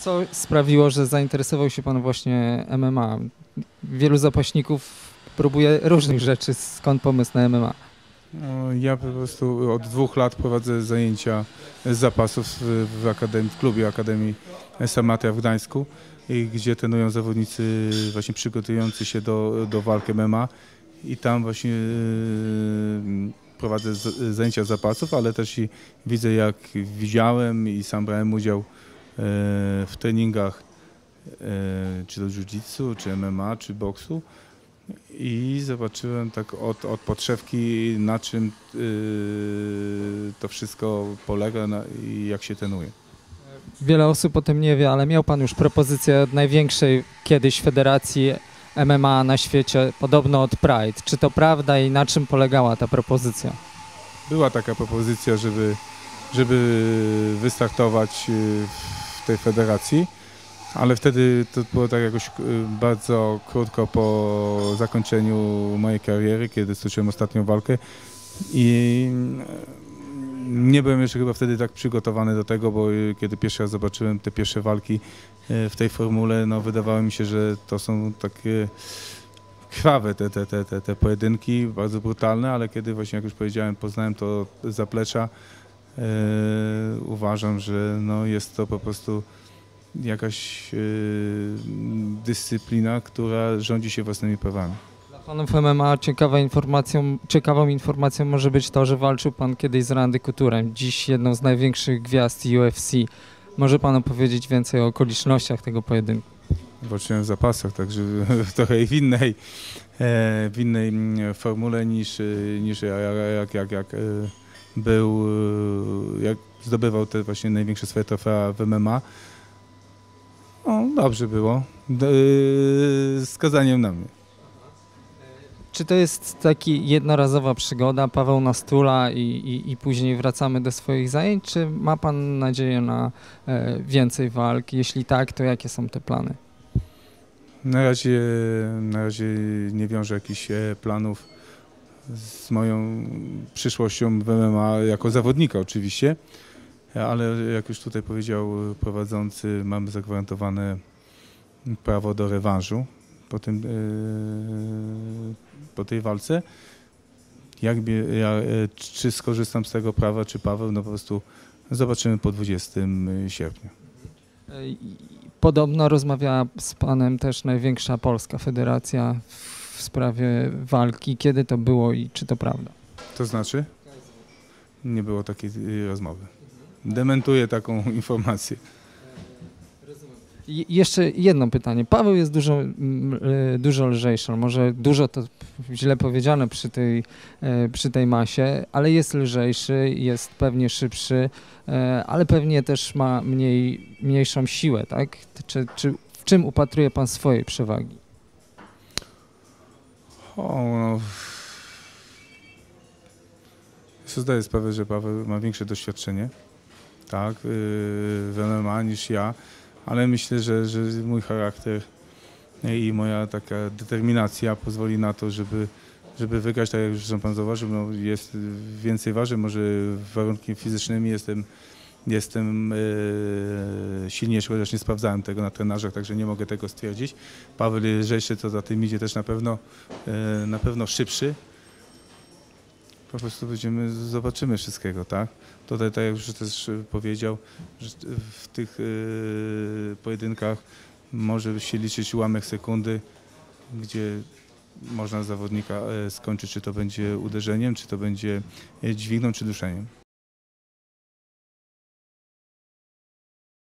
Co sprawiło, że zainteresował się pan właśnie MMA? Wielu zapaśników próbuje różnych rzeczy. Skąd pomysł na MMA? No, ja po prostu od dwóch lat prowadzę zajęcia z zapasów w, akademii, w klubie Akademii Samatia w Gdańsku, gdzie trenują zawodnicy właśnie przygotowujący się do, do walki MMA i tam właśnie yy, prowadzę zajęcia z zapasów, ale też i widzę jak widziałem i sam brałem udział w treningach yy, czy do jiu-jitsu, czy MMA, czy boksu i zobaczyłem tak od, od podszewki, na czym yy, to wszystko polega i jak się trenuje. Wiele osób o tym nie wie, ale miał pan już propozycję od największej kiedyś federacji MMA na świecie, podobno od Pride. Czy to prawda i na czym polegała ta propozycja? Była taka propozycja, żeby, żeby wystartować yy, tej federacji ale wtedy to było tak jakoś y, bardzo krótko po zakończeniu mojej kariery, kiedy stoczyłem ostatnią walkę. I mm, nie byłem jeszcze chyba wtedy tak przygotowany do tego, bo y, kiedy pierwszy raz zobaczyłem te pierwsze walki y, w tej formule, no wydawało mi się, że to są takie krwawe te, te, te, te, te pojedynki, bardzo brutalne, ale kiedy właśnie, jak już powiedziałem, poznałem to zaplecza, uważam, że no jest to po prostu jakaś yy, dyscyplina, która rządzi się własnymi prawami. Dla panów MMA ciekawa informacją, ciekawą informacją może być to, że walczył pan kiedyś z Randy Couturem, dziś jedną z największych gwiazd UFC. Może pan opowiedzieć więcej o okolicznościach tego pojedynku? Walczyłem w zapasach, także trochę w innej, e, w innej mm, formule niż, niż jak, jak, jak e, był, e, jak zdobywał te właśnie największe swoje trofea w MMA. O, dobrze było. Z skazaniem na mnie. Czy to jest taki jednorazowa przygoda, Paweł na stula i, i, i, później wracamy do swoich zajęć, czy ma Pan nadzieję na e, więcej walk? Jeśli tak, to jakie są te plany? Na razie, na razie nie wiążę jakichś e, planów z moją przyszłością w MMA jako zawodnika oczywiście ale jak już tutaj powiedział prowadzący, mamy zagwarantowane prawo do rewanżu po, tym, e, po tej walce. Ja, e, czy skorzystam z tego prawa, czy Paweł, no po prostu zobaczymy po 20 sierpnia. Podobno rozmawiała z panem też największa polska federacja w sprawie walki. Kiedy to było i czy to prawda? To znaczy? Nie było takiej rozmowy dementuje taką informację. I jeszcze jedno pytanie. Paweł jest dużo, e, dużo lżejszy, może dużo to źle powiedziane przy tej, e, przy tej masie, ale jest lżejszy, jest pewnie szybszy, ale pewnie też ma mniej, mniejszą siłę, tak? Czy, czy w czym upatruje pan swojej przewagi? O, no. Zdaję sprawę, że Paweł ma większe doświadczenie tak, y, w MMA niż ja, ale myślę, że, że mój charakter i moja taka determinacja pozwoli na to, żeby, żeby wygrać, tak jak już pan zauważył, no jest więcej waży, może warunki fizycznymi jestem, jestem yy, silniejszy, chociaż nie sprawdzałem tego na trenażach, także nie mogę tego stwierdzić. Paweł lżejszy, to za tym idzie też na pewno, yy, na pewno szybszy, po prostu będziemy, zobaczymy wszystkiego, tak? Tutaj, tak jak już też powiedział, w tych yy, pojedynkach może się liczyć ułamek sekundy, gdzie można zawodnika e, skończyć, czy to będzie uderzeniem, czy to będzie dźwigną, czy duszeniem.